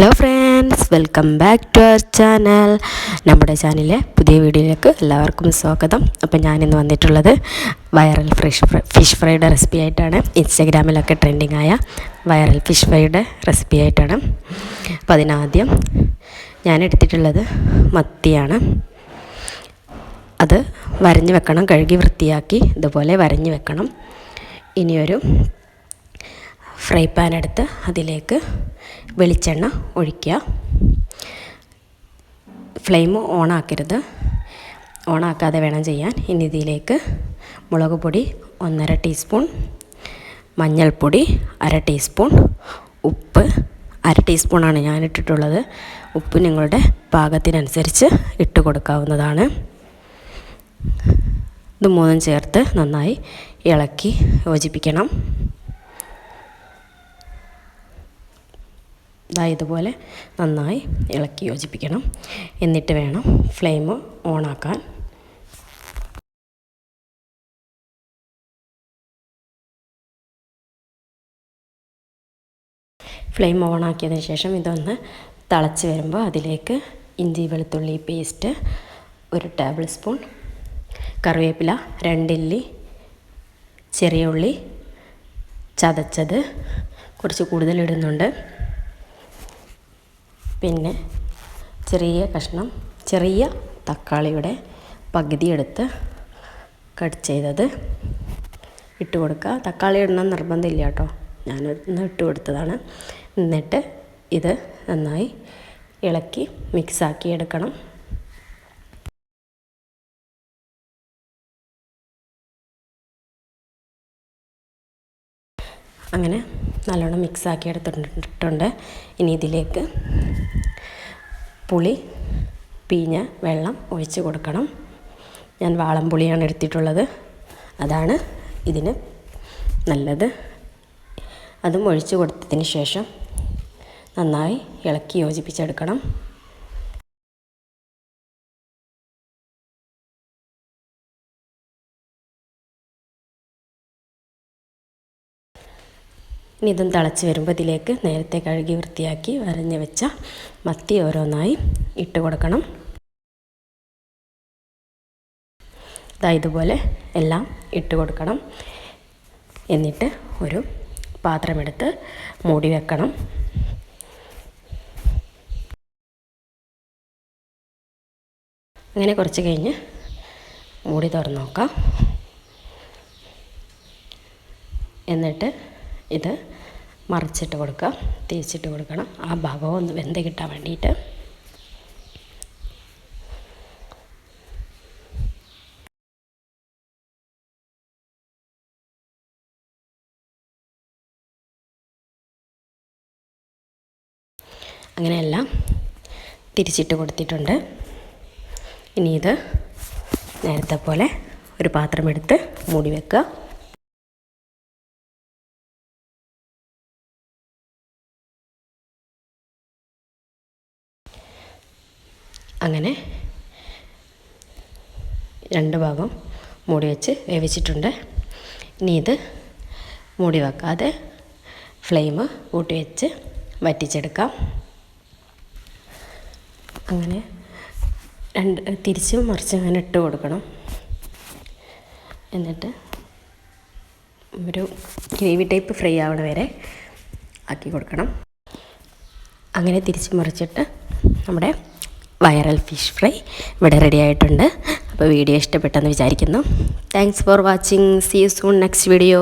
Hello friends welcome back to our channel നമ്മുടെ ചാനലിലെ പുതിയ വീഡിയോയിലേക്ക് എല്ലാവർക്കും സ്വാഗതം. അപ്പോൾ ഞാനിന്ന് വന്നിട്ടുള്ളത് വൈറൽ ഫ്രഷ് ഫിഷ് ഫ്രൈയുടെ റെസിപ്പി ആയിട്ടാണ്. ഇൻസ്റ്റഗ്രാമിലൊക്കെ ട്രെൻഡിങ് ആയ വൈറൽ ഫിഷ് ഫ്രൈയുടെ റെസിപ്പി ആയിട്ടാണ്. അപ്പോൾ അതിനാദ്യം ഞാൻ എടുത്തിട്ടുള്ളത് മത്തിയാണ്. അത് വരഞ്ഞ് വെക്കണം. കഴുകി വൃത്തിയാക്കി ഇതുപോലെ വരഞ്ഞ് വെക്കണം. ഇനിയൊരു ഫ്രൈ പാൻ എടുത്ത് അതിലേക്ക് വെളിച്ചെണ്ണ ഒഴിക്കുക. ഫ്ലെയിം ഓണാക്കരുത് ഓണാക്കാതെ വേണം ചെയ്യാൻ. ഇനി ഇതിലേക്ക് മുളക് പൊടി ഒന്നര ടീസ്പൂൺ മഞ്ഞൾപ്പൊടി അര ടീസ്പൂൺ ഉപ്പ് അര ടീസ്പൂണാണ് ഞാൻ ഇട്ടിട്ടുള്ളത്. ഉപ്പ് നിങ്ങളുടെ പാകത്തിനനുസരിച്ച് ഇട്ട് കൊടുക്കാവുന്നതാണ്. ഇത് മൂന്നും ചേർത്ത് നന്നായി ഇളക്കി യോജിപ്പിക്കണം. ഇതാ ഇതുപോലെ നന്നായി ഇളക്കി യോജിപ്പിക്കണം. എന്നിട്ട് വേണം ഫ്ലെയിം ഓണാക്കാൻ ഫ്ലെയിം ഓണാക്കിയതിന് ശേഷം ഇതൊന്ന് തിളച്ച് വരുമ്പോൾ അതിലേക്ക് ഇഞ്ചി വെളുത്തുള്ളി പേസ്റ്റ് ഒരു ടേബിൾ സ്പൂൺ കറിവേപ്പില രണ്ടില്ലി ചെറിയ ഉള്ളി ചതച്ചത് കുറച്ച് കൂടുതൽ ഇടുന്നുണ്ട്. പിന്നെ ചെറിയ കഷ്ണം ചെറിയ തക്കാളിയുടെ പകുതി എടുത്ത് കട്ട് ചെയ്തത്. ഇട്ട് കൊടുക്കുക. തക്കാളി ഇടണം നിർബന്ധമില്ല കേട്ടോ. ഞാനൊന്ന് ഇട്ട് കൊടുത്തതാണ്. എന്നിട്ട് ഇത് നന്നായി ഇളക്കി മിക്സാക്കി എടുക്കണം. അങ്ങനെ നല്ലോണം മിക്സാക്കി എടുത്തിട്ടുണ്ട്. ഇനി ഇതിലേക്ക് പുളി പീഞ്ഞ വെള്ളം ഒഴിച്ച് കൊടുക്കണം. ഞാൻ വാളംപുളിയാണ് എടുത്തിട്ടുള്ളത്. അതാണ് ഇതിന് നല്ലത്. അതും ഒഴിച്ച് കൊടുത്തതിന് ശേഷം നന്നായി ഇളക്കി യോജിപ്പിച്ചെടുക്കണം. ഇനി ഇതും തിളച്ച് വരുമ്പോൾ ഇതിലേക്ക് നേരത്തെ കഴുകി വൃത്തിയാക്കി വരഞ്ഞ് വെച്ച മത്തി ഓരോന്നായി ഇട്ട് കൊടുക്കണം. ഇതാ ഇതുപോലെ എല്ലാം ഇട്ട് കൊടുക്കണം. എന്നിട്ട് ഒരു പാത്രമെടുത്ത് മൂടി വെക്കണം. അങ്ങനെ കുറച്ച് കഴിഞ്ഞ് മൂടി തുറന്ന് നോക്കാം. എന്നിട്ട് ഇത് മറിച്ചിട്ട് കൊടുക്കുക. തിരിച്ചിട്ട് കൊടുക്കണം. ആ ഭാഗം ഒന്ന് വെന്ത് കിട്ടാൻ വേണ്ടിയിട്ട്. അങ്ങനെയെല്ലാം തിരിച്ചിട്ട് കൊടുത്തിട്ടുണ്ട്. ഇനി ഇത് നേരത്തെ പോലെ ഒരു പാത്രമെടുത്ത് മൂടി വെക്കുക. അങ്ങനെ രണ്ട് ഭാഗം മൂടി വെച്ച് വേവിച്ചിട്ടുണ്ട്. ഇനി ഇത് മൂടി വെക്കാതെ ഫ്ലെയിം കൂട്ടി വെച്ച് വറ്റിച്ചെടുക്കാം. അങ്ങനെ രണ്ട് തിരിച്ചും മറിച്ച് അങ്ങനെ ഇട്ട് കൊടുക്കണം. എന്നിട്ട് ഒരു ഗ്രേവി ടൈപ്പ് ഫ്രൈ ആവണ വരെ ആക്കി കൊടുക്കണം. അങ്ങനെ തിരിച്ച് മറിച്ചിട്ട് നമ്മുടെ വൈറൽ ഫിഷ് ഫ്രൈ ഇവിടെ റെഡി ആയിട്ടുണ്ട്. അപ്പോൾ വീഡിയോ ഇഷ്ടപ്പെട്ടെന്ന് വിചാരിക്കുന്നു. Thanks for watching see you soon next video